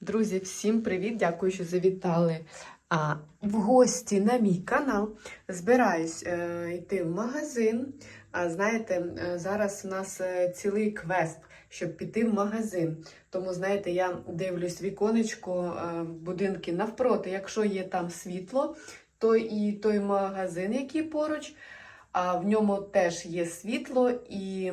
Друзі, всім привіт! Дякую, що завітали а, в гості на мій канал. Збираюсь е, йти в магазин. А знаєте, е, зараз у нас е, цілий квест, щоб піти в магазин. Тому, знаєте, я дивлюсь віконечко е, будинки навпроти. Якщо є там світло, то і той магазин, який поруч, а в ньому теж є світло і.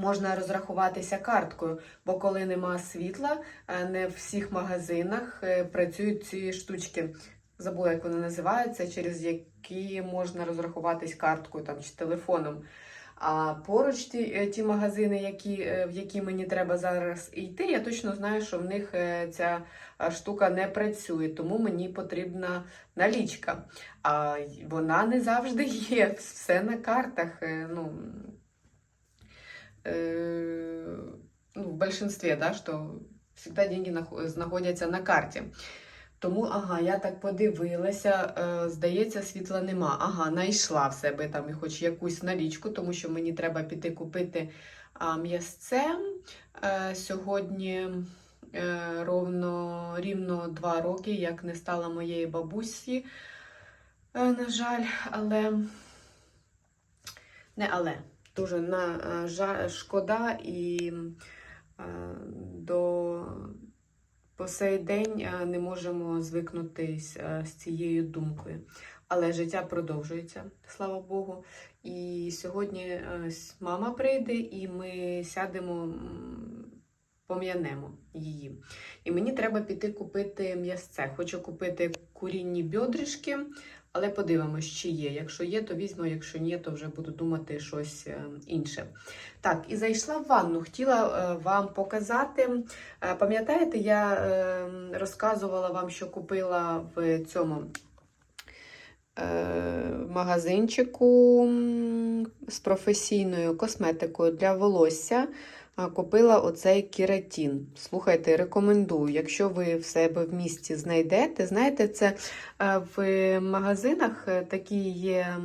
Можна розрахуватися карткою, бо коли нема світла, е, не в всіх магазинах е, працюють ці штучки. Забула, як вони називаються, через які можна розрахуватись карткою там, чи телефоном. А поруч ті, е, ті магазини, які, в які мені треба зараз йти, я точно знаю, що в них ця штука не працює, тому мені потрібна налічка. А вона не завжди є. Все на картах. Ну, э, ну, в большинстве, да, что всегда деньги знаходяться на карті. Тому, ага, я так подивилася, е, здається, світла нема. Ага, знайшла в себе там хоч якусь налічку, тому що мені треба піти купити м'ясце. Е, сьогодні е, ровно рівно два роки, як не стала моєї бабусі, е, на жаль, але не але. Дуже на е, шкода і е, до по сей день е, не можемо звикнутись з цією думкою. Але життя продовжується, слава Богу. І сьогодні мама прийде, і ми сядемо, пом'янемо її. І мені треба піти купити м'ясце. Хочу купити курінні бьодришки, але подивимось, чи є. Якщо є, то візьму, якщо ні, то вже буду думати щось е, інше. Так, і зайшла в ванну. Хотіла е, вам показати. Е, Пам'ятаєте, я е, розказувала вам, що купила в цьому магазинчику з професійною косметикою для волосся. Купила оцей кератін. Слухайте, рекомендую. Якщо ви в себе в місті знайдете, знаєте, це е, в магазинах е, такі є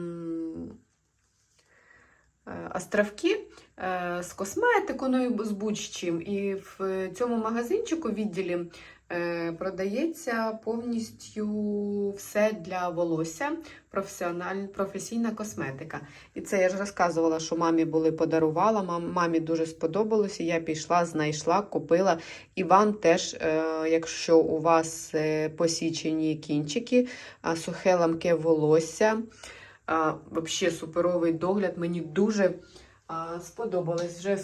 е, островки з косметикою, з будь-чим. І в цьому магазинчику відділі продається повністю все для волосся, професійна косметика. І це я ж розказувала, що мамі були подарувала. Мам, мамі дуже сподобалося. Я пішла, знайшла, купила. І вам теж, е, якщо у вас е, посічені кінчики, сухе ламке волосся. Взагалі суперовий догляд. Мені дуже сподобалось. Вже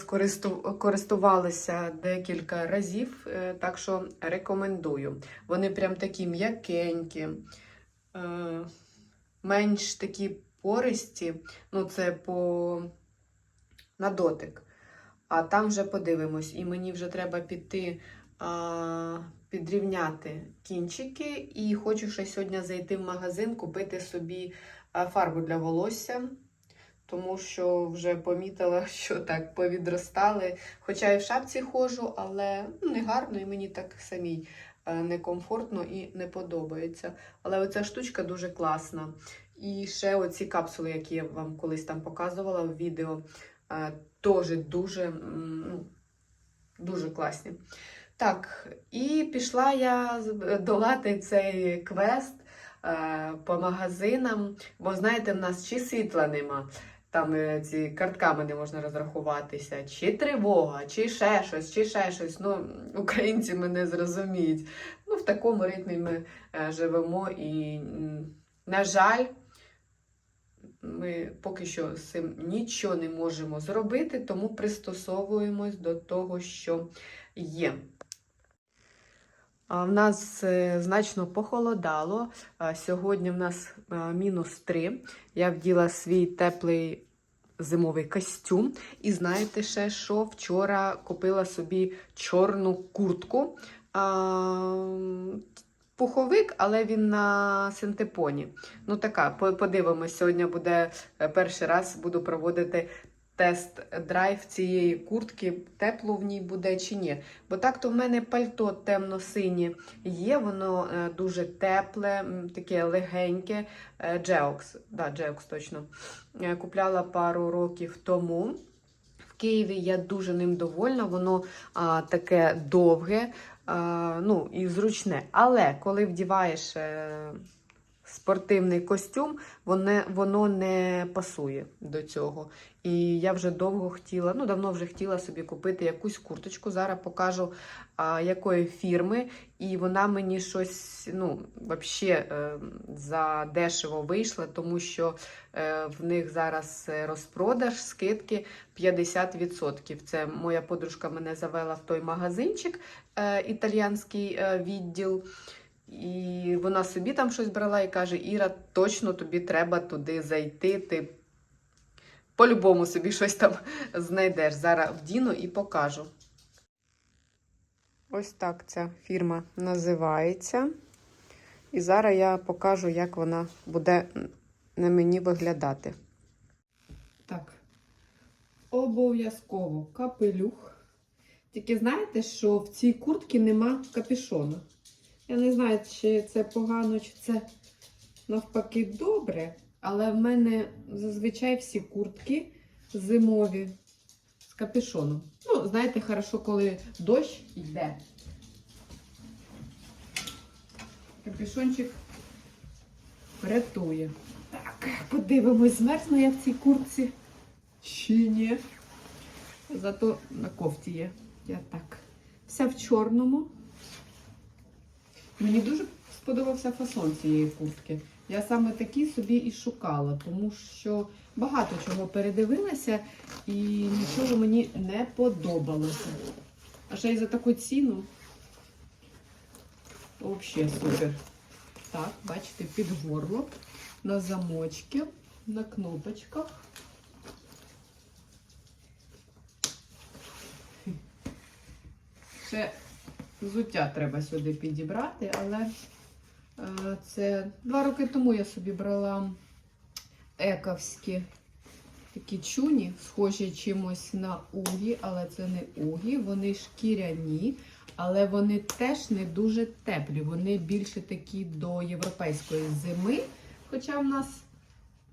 користувалася декілька разів, е, так що рекомендую. Вони прям такі м'якенькі, е, менш такі пористі. Ну, це по на дотик. А там вже подивимось. І мені вже треба піти підрівняти кінчики. І хочу ще сьогодні зайти в магазин, купити собі а, фарбу для волосся. Тому що вже помітила, що так повідростали. Хоча і в шапці ходжу, але ну, не гарно, і мені так самій е, некомфортно і не подобається. Але оця штучка дуже класна. І ще оці капсули, які я вам колись там показувала в відео, е, теж дуже, ну, дуже класні. Так, і пішла я долати цей квест е, по магазинам, бо знаєте, в нас чи світла нема, там е, ці картками не можна розрахуватися, чи тривога, чи ще щось, чи ще щось. Ну, українці мене зрозуміють. Ну, в такому ритмі ми е, живемо і, на жаль, ми поки що з цим нічого не можемо зробити, тому пристосовуємось до того, що є. А В нас е, значно похолодало. Сьогодні в нас мінус 3. Я вділа свій теплий зимовий костюм. І знаєте ще, що вчора купила собі чорну куртку. А, Пуховик, але він на синтепоні. Ну така, по- подивимось. Сьогодні буде е, перший раз буду проводити тест-драйв цієї куртки. Тепло в ній буде чи ні. Бо так то в мене пальто темно-синє є, воно е, дуже тепле, таке легеньке. Е, Джеокс, да, Джеокс точно. Е, Купляла пару років тому. В Києві я дуже ним довольна. Воно а, таке довге, ну, і зручне. Але коли вдіваєш спортивний костюм, воно, воно не пасує до цього. І я вже довго хотіла, ну давно вже хотіла собі купити якусь курточку. Зараз покажу а, якої фірми. І вона мені щось ну, взагалі е, за дешево вийшла, тому що е, в них зараз е, розпродаж, скидки 50%. Це моя подружка мене завела в той магазинчик, е, італіянський е, відділ. І вона собі там щось брала і каже: Іра, точно тобі треба туди зайти. Ти по-любому собі щось там знайдеш. Зараз вдіну і покажу. Ось так ця фірма називається. І зараз я покажу, як вона буде на мені виглядати. Так, обов'язково капелюх. Тільки знаєте, що в цій куртці нема капюшона. Я не знаю, чи це погано, чи це навпаки добре. Але в мене зазвичай всі куртки зимові з капюшоном. Ну, знаєте, хорошо, коли дощ йде. Капюшончик рятує. Так, подивимось, змерзну я в цій куртці. Чи ні? Зато на кофті є. Я так. Вся в чорному. Мені дуже сподобався фасон цієї куртки. Я саме такі собі і шукала, тому що багато чого передивилася і нічого мені не подобалося. А ще й за таку ціну. Взагалі супер. Так, бачите, під горло, на замочки, на кнопочках. Ще взуття треба сюди підібрати, але е, це два роки тому я собі брала ековські такі чуні, схожі чимось на угі, але це не угі, вони шкіряні, але вони теж не дуже теплі. Вони більше такі до європейської зими. Хоча в нас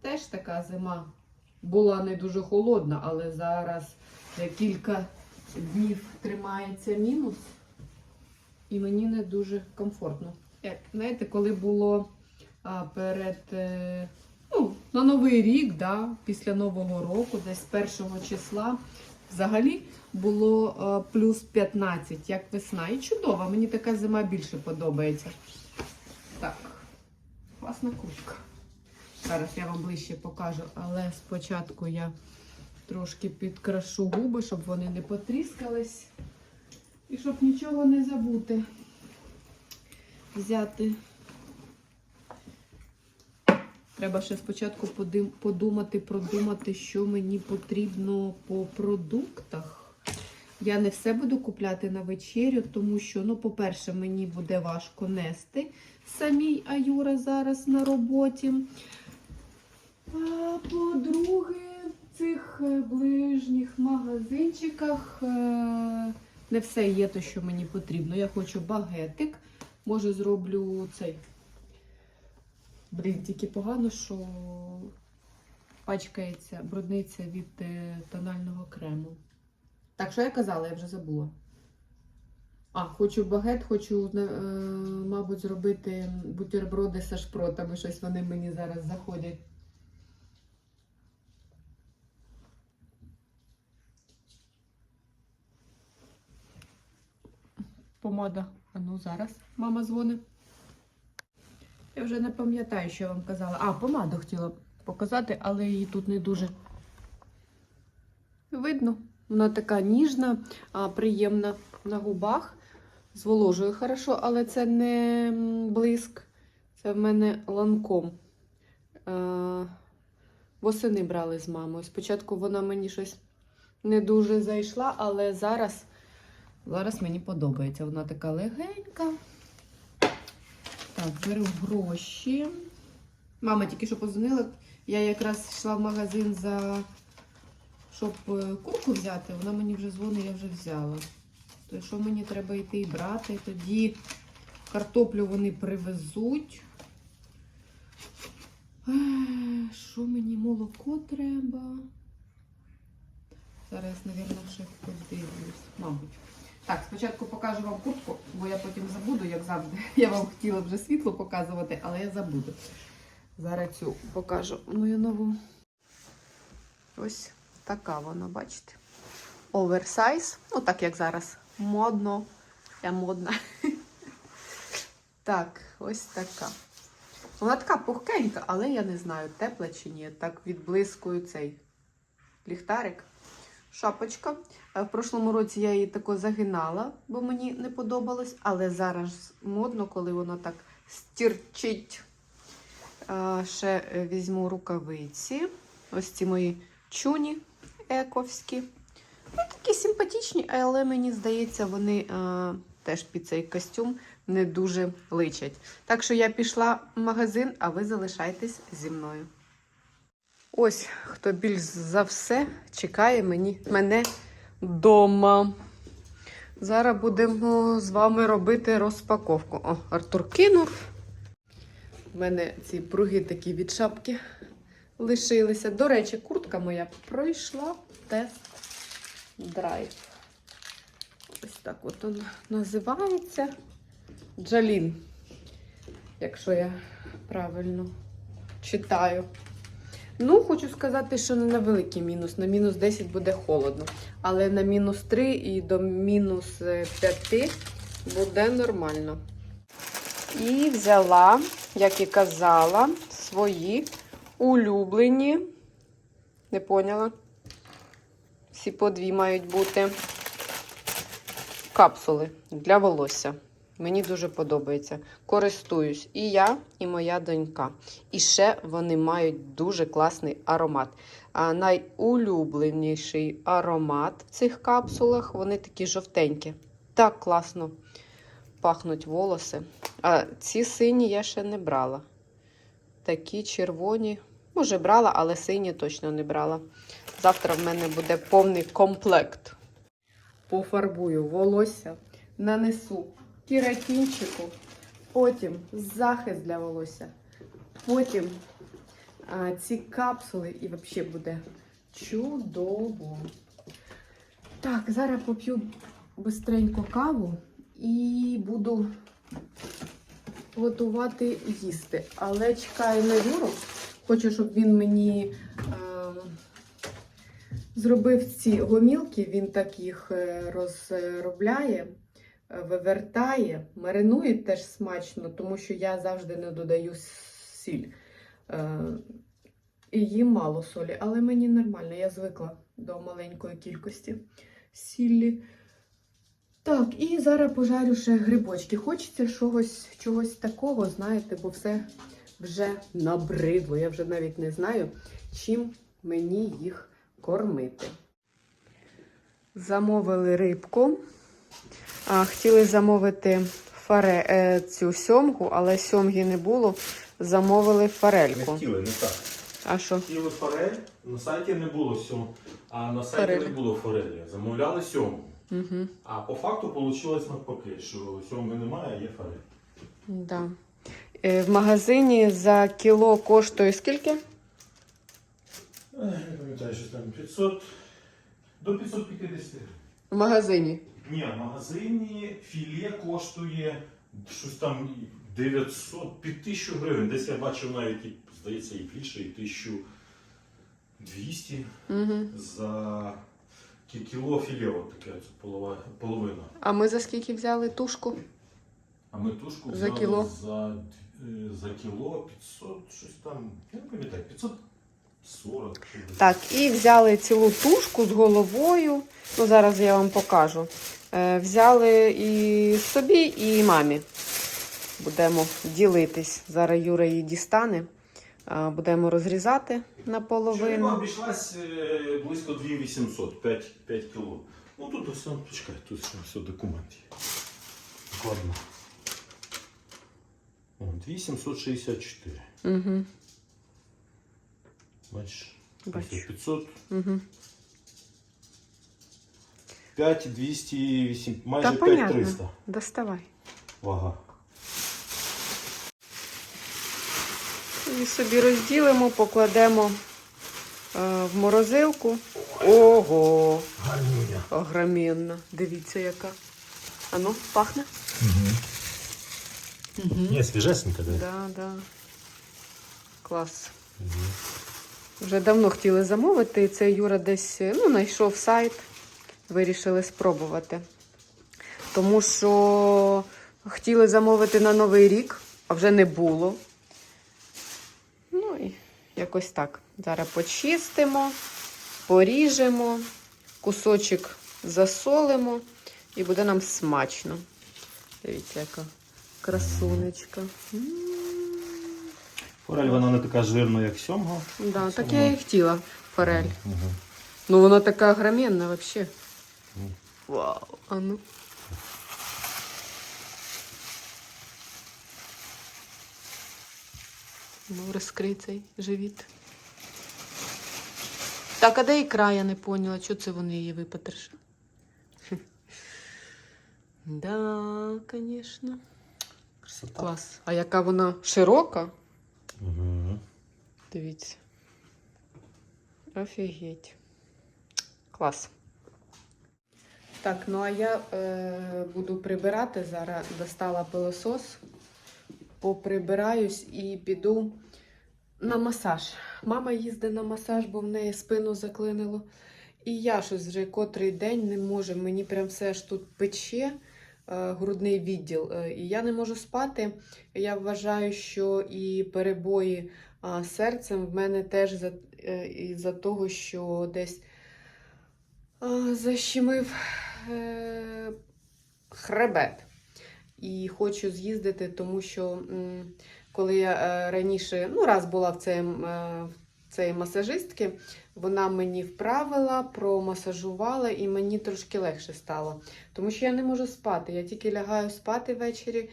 теж така зима була не дуже холодна, але зараз кілька днів тримається мінус. І мені не дуже комфортно. Як знаєте, коли було а, перед е, ну, на Новий рік, да, після Нового року, десь з 1 числа, взагалі було а, плюс 15, як весна. І чудово, мені така зима більше подобається. Так, класна куртка. Зараз я вам ближче покажу, але спочатку я трошки підкрашу губи, щоб вони не потріскались. І щоб нічого не забути. Взяти. Треба ще спочатку подумати, продумати, що мені потрібно по продуктах. Я не все буду купляти на вечерю, тому що, ну, по-перше, мені буде важко нести самій, а Юра зараз на роботі. А по-друге, в цих е, ближніх магазинчиках е, не все є те, що мені потрібно. Я хочу багетик. Може, зроблю цей. Блін, тільки погано, що пачкається, брудниця від е, тонального крему. Так, що я казала, я вже забула. А, хочу багет, хочу, е, мабуть, зробити бутерброди зі шпротами. Щось вони мені зараз заходять. Помада. А ну зараз мама дзвонить. Я вже не пам'ятаю, що я вам казала. А, помаду хотіла показати, але її тут не дуже видно. Вона така ніжна, приємна на губах. Зволожує хорошо, але це не блиск. Це в мене ланком. Восени брали з мамою. Спочатку вона мені щось не дуже зайшла, але зараз, зараз мені подобається. Вона така легенька. Так, беру гроші. Мама тільки що позвонила. Я якраз йшла в магазин за щоб е, курку взяти. Вона мені вже дзвонить, я вже взяла. То що мені треба йти і брати? Тоді картоплю вони привезуть. Що мені молоко треба? Зараз, мабуть, ще подивлюсь. Мабуть. Так, спочатку покажу вам куртку, бо я потім забуду, як завжди. Я вам хотіла вже світло показувати, але я забуду. Зараз цю покажу мою нову. Ось така вона, бачите. Оверсайз. Ну, так як зараз. Модно. Я модна. Так, ось така. Вона така пухкенька, але я не знаю, тепла чи ні. Так відблискує цей ліхтарик. Шапочка. Е, В прошлому році я її тако загинала, бо мені не подобалось, але зараз модно, коли воно так стірчить. Е, Ще е, візьму рукавиці. Ось ці мої чуні ековські. Ну, такі симпатичні, але мені здається, вони е, теж під цей костюм не дуже личать. Так що я пішла в магазин, а ви залишайтесь зі мною. Ось хто більш за все чекає мені, мене вдома. Зараз будемо з вами робити розпаковку. О, Артур кинув. У мене ці пруги такі від шапки лишилися. До речі, куртка моя пройшла тест драйв. Ось так от він називається. Джалін, якщо я правильно читаю. Ну, хочу сказати, що не на великий мінус. На мінус 10 буде холодно. Але на мінус 3 і до мінус 5 буде нормально. І взяла, як і казала, свої улюблені. Не поняла? Всі по дві мають бути капсули для волосся. Мені дуже подобається. Користуюсь і я, і моя донька. І ще вони мають дуже класний аромат. А найулюбленіший аромат в цих капсулах вони такі жовтенькі. Так класно пахнуть волоси. А ці сині я ще не брала. Такі червоні. Може, брала, але сині точно не брала. Завтра в мене буде повний комплект. Пофарбую волосся, нанесу кератинчику, потім захист для волосся, потім а, ці капсули і взагалі буде чудово. Так, зараз поп'ю бистренько каву і буду готувати їсти. Але чекаю на Юру. Хочу, щоб він мені е, зробив ці гомілки. Він так їх е, розробляє, вивертає, маринує теж смачно, тому що я завжди не додаю сіль. Е, і їм мало солі, але мені нормально, я звикла до маленької кількості сіллі. Так, і зараз пожарю ще грибочки. Хочеться чогось, чогось такого, знаєте, бо все вже набридло. Я вже навіть не знаю, чим мені їх кормити. Замовили рибку. Хотіли замовити фаре, е, цю сьомгу, але сьомги не було. Замовили Не хотіли, не так. А що? Хотіли форель, на сайті не було сьому, а на сайті Форелі. не було форелі. Замовляли сьому. Угу. А по факту вийшло навпаки, що сьомги немає, а є форель. Да. Е, В магазині за кіло коштує скільки? Ех, Не пам'ятаю, що там 500 до 550 гривень. В магазині. Ні, в магазині філе коштує щось там 900 під 1000 гривень. Десь я бачив навіть, здається, і більше, і 1200 Угу. за кіло філе, от таке це половина. А ми за скільки взяли тушку? А ми тушку За взяли кіло? за, е, за кіло 500, щось там, я не пам'ятаю, 500 40. Так, і взяли цілу тушку з головою. Ну, Зараз я вам покажу. Е, взяли і собі, і мамі. Будемо ділитись. Зараз Юра її дістане. Е, будемо розрізати наполовину. обійшлась е, близько 2800, 5, 5 кіло. Ну тут все, почекай, тут все, все документ є. Ладно. От, Угу. Бачиш? Бачу. Ось 500. угу. 5 208, майже Та 5 300. Доставай. вага. І собі розділимо, покладемо е, в морозилку. Ого! Гарнюня. Огроменно. Дивіться, яка. А ну, пахне? Угу. Угу. Ні, свіжесенька, да. Да, да. Клас. Угу. Вже давно хотіли замовити, і це Юра десь ну, знайшов сайт, вирішили спробувати. Тому що хотіли замовити на Новий рік, а вже не було. Ну і якось так. Зараз почистимо, поріжемо, кусочок засолимо і буде нам смачно. Дивіться, яка красунечка. Форель вона не така жирна, як сьомга. Да, так я і хотіла форель. Угу. Ну, вона така огроменна вообще. Мгм. Вау. А ну. Ну, розкрий цей живіт. Так, а де ікра, я не поняла, чого це вони її випотрошили? Да, звісно. Красота. Клас. А яка вона широка? Угу. Дивіться. Офігеть. Клас. Так, ну а я е, буду прибирати. Зараз достала пилосос, поприбираюсь і піду на масаж. Мама їздить на масаж, бо в неї спину заклинило. І я щось вже котрий день не можу. Мені прям все ж тут пече грудний відділ. Е, і я не можу спати. Я вважаю, що і перебої серцем в мене теж за, е, із-за того, що десь защемив е, хребет. І хочу з'їздити, тому що коли я е, раніше ну, раз була в цей, цей масажистки, вона мені вправила, промасажувала, і мені трошки легше стало. Тому що я не можу спати. Я тільки лягаю спати ввечері.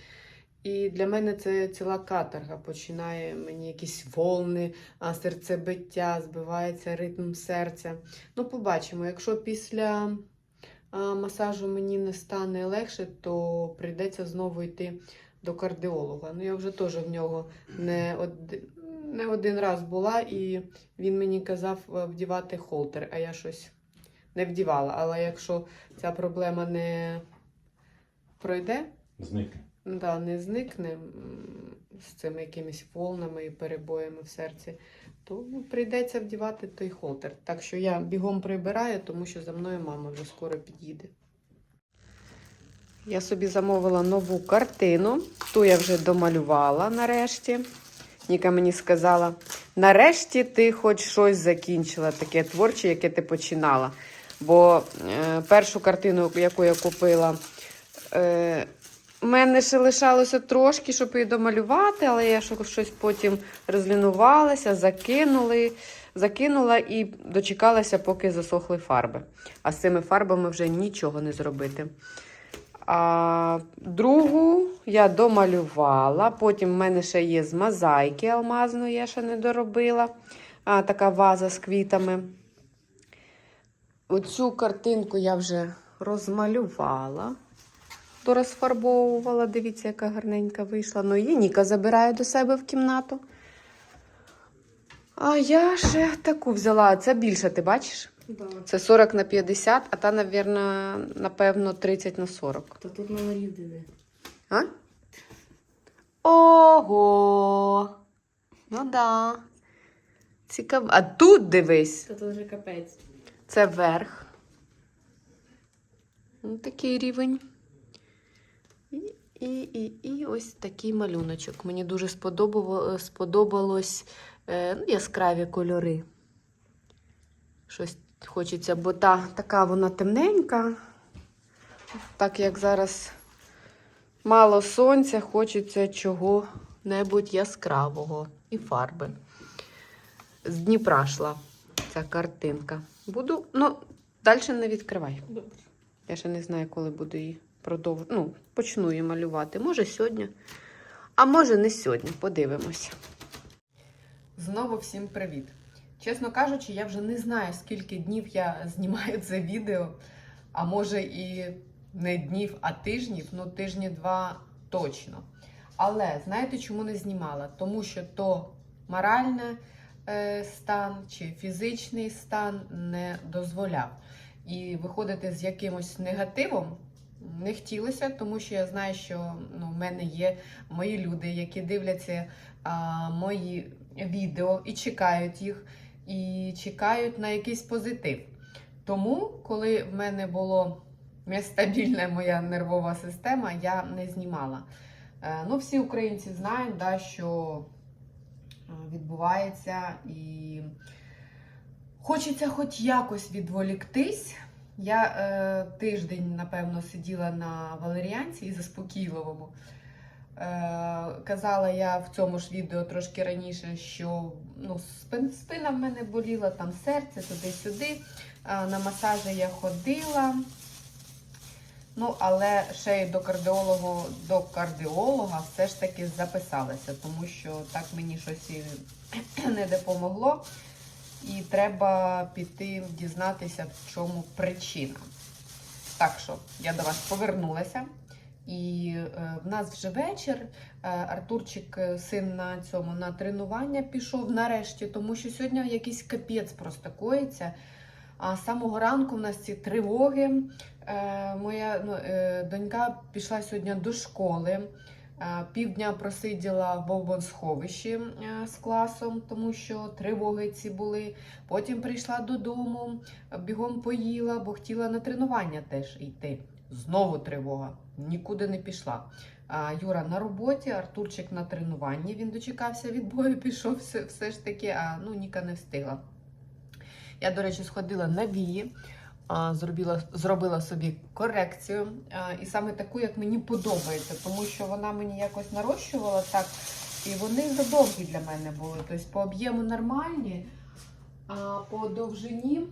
І для мене це ціла каторга. Починає мені якісь волни, а серцебиття, збивається ритм серця. Ну, побачимо, якщо після масажу мені не стане легше, то прийдеться знову йти до кардіолога. Ну, я вже теж в нього не не один раз була, і він мені казав е, вдівати холтер, а я щось не вдівала. Але якщо ця проблема не пройде, Зникне. да, не зникне з цими якимись волнами і перебоями в серці, то ну, прийдеться вдівати той холтер. Так що я бігом прибираю, тому що за мною мама вже скоро під'їде. Я собі замовила нову картину. Ту я вже домалювала нарешті. Ніка мені сказала: нарешті ти хоч щось закінчила, таке творче, яке ти починала. Бо е, першу картину, яку я купила, е, мене ще лишалося трошки, щоб її домалювати, але я що- щось потім розлінувалася, закинули, закинула і дочекалася, поки засохли фарби. А з цими фарбами вже нічого не зробити. А другу я домалювала. Потім в мене ще є з мозаїки алмазної, я ще не доробила. А, така ваза з квітами. Оцю картинку я вже розмалювала, дорозфарбовувала. Дивіться, яка гарненька вийшла. Ну, її Ніка забирає до себе в кімнату. А я ще таку взяла. Це більше, ти бачиш? Да. Це 40 на 50, а та, навірно, напевно, 30 на 40. Та тут мало рівдини. А? Ого! Ну да. Цікаво. А тут дивись. Та тут вже капець. Це верх. Ну, такий рівень. І, і, і, і ось такий малюночок. Мені дуже сподобало, сподобалось е, ну, яскраві кольори. Щось хочеться, бо та, така вона темненька. Так як зараз мало сонця, хочеться чого-небудь яскравого і фарби. З Дніпра йшла ця картинка. Буду, ну, далі не відкривай. Добре. Я ще не знаю, коли буду її продовжувати. Ну, почну її малювати. Може сьогодні, а може не сьогодні. Подивимося. Знову всім привіт. Чесно кажучи, я вже не знаю, скільки днів я знімаю це відео, а може і не днів, а тижнів, ну тижні два точно. Але знаєте, чому не знімала? Тому що то моральний е, стан чи фізичний стан не дозволяв. І виходити з якимось негативом не хотілося, тому що я знаю, що ну, в мене є мої люди, які дивляться а, мої відео і чекають їх, і чекають на якийсь позитив. Тому, коли в мене було нестабільна моя нервова система, я не знімала. Е, Ну, всі українці знають, да, що е, відбувається, і хочеться хоч якось відволіктись. Я е, тиждень, напевно, сиділа на Валеріанці і заспокійливому. Е, казала я в цьому ж відео трошки раніше, що ну, спина в мене боліла, там серце туди-сюди. Е, на масажі я ходила. Ну, але ще й до кардіолога, до кардіолога все ж таки записалася, тому що так мені щось і не допомогло. І треба піти дізнатися, в чому причина. Так що я до вас повернулася. І е, в нас вже вечір. Е, Артурчик, е, син на цьому на тренування пішов нарешті, тому що сьогодні якийсь капець просто коїться. А з самого ранку в нас ці тривоги. Моя ну, донька пішла сьогодні до школи. Е, Півдня просиділа в бомбосховищі е, з класом, тому що тривоги ці були. Потім прийшла додому, бігом поїла, бо хотіла на тренування теж йти. Знову тривога, нікуди не пішла. Юра на роботі, Артурчик на тренуванні. Він дочекався від бою, пішов все, все ж таки, а ну Ніка не встигла. Я, до речі, сходила на вії, зробила, зробила собі корекцію. І саме таку, як мені подобається, тому що вона мені якось нарощувала так, і вони задовгі для мене були. Тобто по об'єму нормальні, а по довжині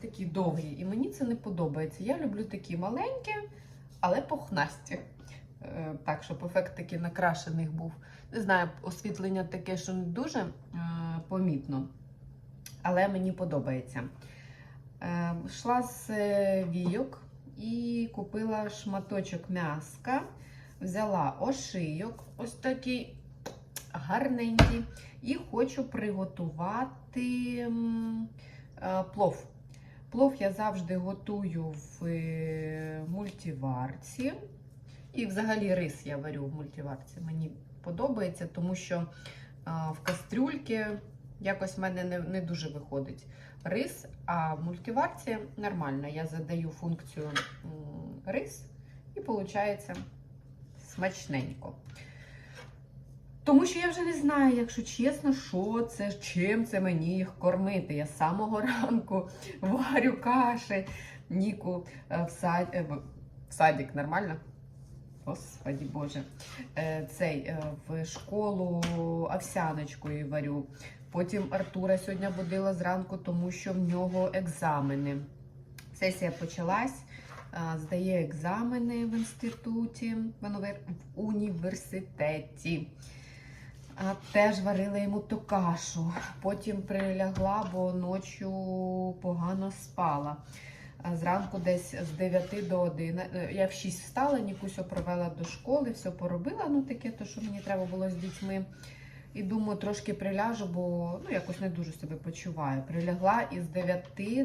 такі довгі. І мені це не подобається. Я люблю такі маленькі, але пухнасті. Е, Так, щоб ефект такий накрашених був. Не знаю, освітлення таке, що не дуже е, помітно, але мені подобається. Е, Йшла з війок і купила шматочок м'яска, взяла ошийок, ось такий гарненький, і хочу приготувати е, плов. Плов я завжди готую в е, мультиварці. І взагалі рис я варю в мультиварці. Мені подобається, тому що в кастрюльки якось в мене не, не дуже виходить рис, а в мультиварці нормально. Я задаю функцію рис і виходить смачненько. Тому що я вже не знаю, якщо чесно, що це, чим це мені їх кормити. Я з самого ранку варю каші, Ніку е, в, сад... е, в садик нормально. Господі Боже, Е, цей в школу овсяночкою варю. Потім Артура сьогодні будила зранку, тому що в нього екзамени. Сесія почалась, е, здає екзамени в інституті, в університеті. Теж варила йому ту кашу. Потім прилягла, бо ночі погано спала. Зранку десь з 9 до 11. Я в 6 встала, Нікусю провела до школи, все поробила. Ну, таке, то, що мені треба було з дітьми. І думаю, трошки приляжу, бо ну, якось не дуже себе почуваю. Прилягла і з 9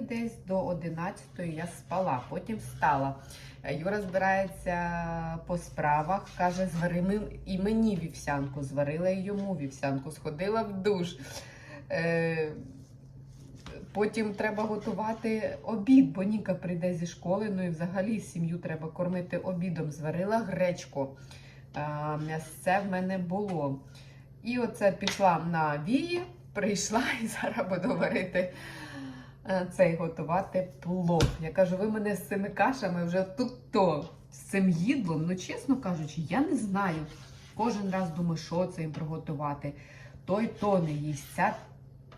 десь до 11 я спала, потім встала. Е, Юра збирається по справах, каже, звари і мені вівсянку, зварила і йому вівсянку, сходила в душ. Е, Потім треба готувати обід, бо Ніка прийде зі школи, ну і взагалі сім'ю треба кормити обідом. Зварила гречку. А, М'ясце в мене було. І оце пішла на вії, прийшла і зараз буду варити е, цей готувати плов. Я кажу, ви мене з цими кашами вже тут то з цим їдлом. Ну, чесно кажучи, я не знаю. Кожен раз думаю, що це їм приготувати. Той то не їсть, ця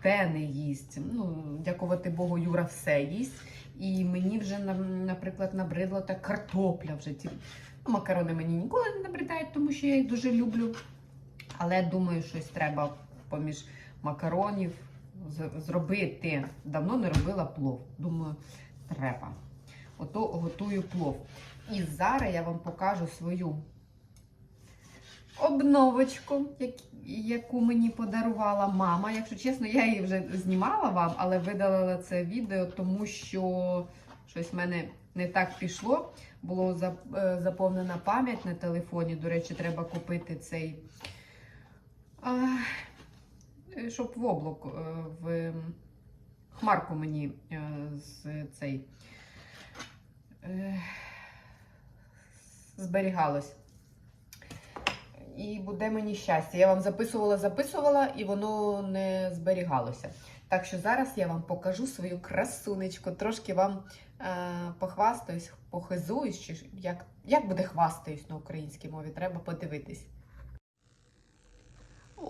те не їсть. Ну, дякувати Богу, Юра все їсть. І мені вже, наприклад, набридла та картопля вже. Ну, макарони мені ніколи не набридають, тому що я їх дуже люблю. Але думаю, щось треба поміж макаронів зробити. Давно не робила плов. Думаю, треба. Ото готую плов. І зараз я вам покажу свою обновочку, яку мені подарувала мама. Якщо чесно, я її вже знімала вам, але видалила це відео, тому що щось в мене не так пішло. Було е, заповнена пам'ять на телефоні. До речі, треба купити цей. Е, Щоб в облак, е, в хмарку мені е, з цей зберігалось. І буде мені щастя. Я вам записувала, записувала, і воно не зберігалося. Так що зараз я вам покажу свою красунечку, трошки вам е, похвастаюсь, похизуюсь, чи як, як буде хвастаюсь на українській мові, треба подивитись.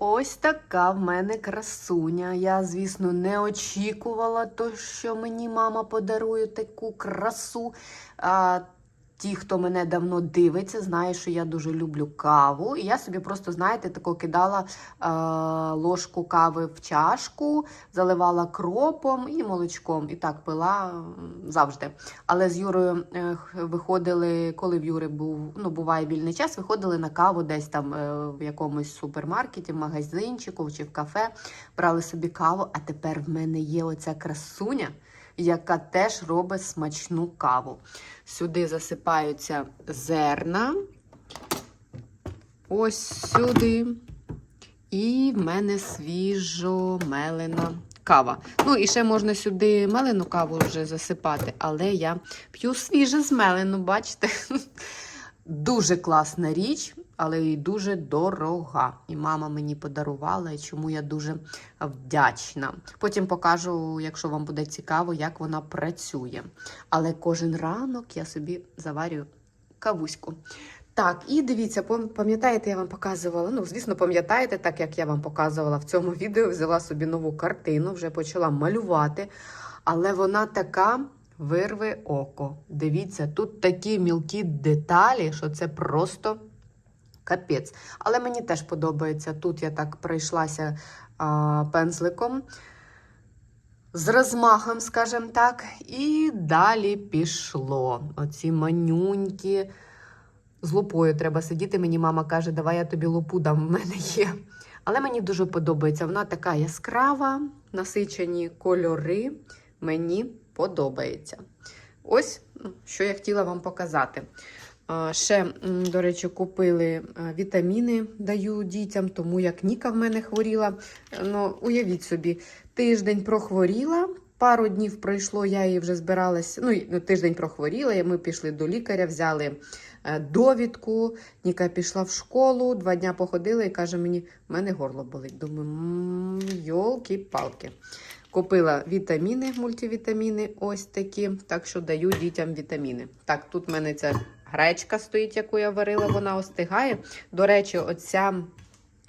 Ось така в мене красуня. Я, звісно, не очікувала, то, що мені мама подарує таку красу. А, ті, хто мене давно дивиться, знають, що я дуже люблю каву. І я собі просто, знаєте, тако кидала а, ложку кави в чашку, заливала кропом і молочком. І так пила завжди. Але з Юрою е, виходили, коли в Юри був, ну, буває вільний час, виходили на каву десь там е, в якомусь супермаркеті, в магазинчику чи в кафе, брали собі каву. А тепер в мене є оця красуня, яка теж робить смачну каву. Сюди засипаються зерна. Ось сюди. І в мене свіжо мелена кава. Ну, і ще можна сюди мелену каву вже засипати, але я п'ю свіже змелену, бачите? Дуже класна річ, але і дуже дорога. І мама мені подарувала, і чому я дуже вдячна. Потім покажу, якщо вам буде цікаво, як вона працює. Але кожен ранок я собі заварюю кавуську. Так, і дивіться, пам'ятаєте, я вам показувала. Ну, звісно, пам'ятаєте, так як я вам показувала в цьому відео, взяла собі нову картину, вже почала малювати. Але вона така вирве око. Дивіться, тут такі мілкі деталі, що це просто капець. Але мені теж подобається. Тут я так пройшлася а, пензликом з розмахом, скажімо так. І далі пішло. Оці манюнькі. З лупою треба сидіти. Мені мама каже, давай я тобі лупу дам, в мене є. Але мені дуже подобається. Вона така яскрава, насичені кольори. Мені подобається. Ось, ну, що я хотіла вам показати. Ще, до речі, купили е, вітаміни, даю дітям, тому як Ніка в мене хворіла. Ну, уявіть собі, тиждень прохворіла, пару днів пройшло, я її вже збиралась. Ну, ну, тиждень прохворіла, ми пішли до лікаря, взяли е, довідку. Ніка пішла в школу, два дня походила і каже мені, в мене горло болить. Думаю, «М, йолки-палки. Купила вітаміни, мультивітаміни, ось такі. Так що даю дітям вітаміни. Так, тут в мене ця гречка стоїть, яку я варила, вона остигає. До речі, оця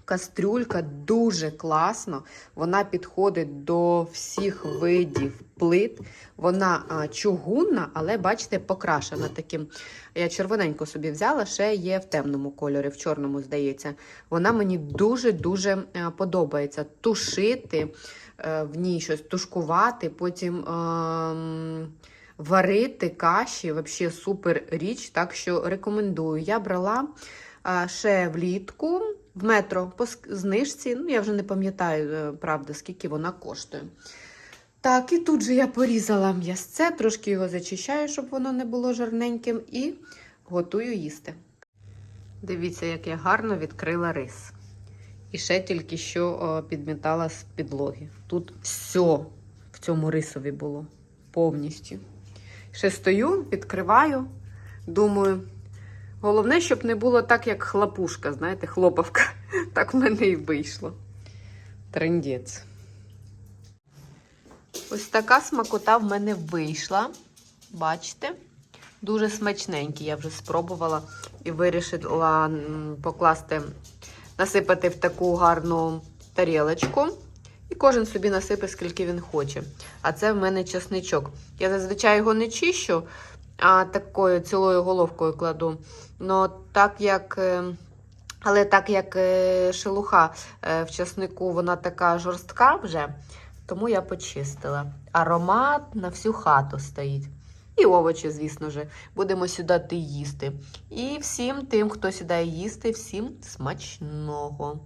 кастрюлька дуже класно. Вона підходить до всіх видів плит. Вона а, чугунна, але бачите, покрашена таким. Я червоненьку собі взяла, ще є в темному кольорі, в чорному, здається. Вона мені дуже-дуже е, подобається. Тушити е, в ній щось, тушкувати, потім. ем, Варити каші взагалі супер річ, так що рекомендую. Я брала ще влітку в метро по знижці. Ну, я вже не пам'ятаю, е, правда, скільки вона коштує. Так, і тут же я порізала м'ясце, трошки його зачищаю, щоб воно не було жарненьким, і готую їсти. Дивіться, як я гарно відкрила рис. І ще тільки що підмітала з підлоги. Тут все в цьому рисові було повністю. Ще стою, відкриваю, думаю, головне, щоб не було так, як хлопушка, знаєте, хлопавка. Так в мене і вийшло. Трендець. Ось така смакота в мене вийшла. Бачите? Дуже смачненький. Я вже спробувала і вирішила покласти, насипати в таку гарну тарілочку. І кожен собі насипе, скільки він хоче. А це в мене чесничок. Я зазвичай його не чищу, а такою цілою головкою кладу. Но так як, е, але так як е, шелуха е, в чеснику, вона така жорстка вже, тому я почистила. Аромат на всю хату стоїть. І овочі, звісно ж, будемо сідати їсти. І всім тим, хто сідає їсти, всім смачного.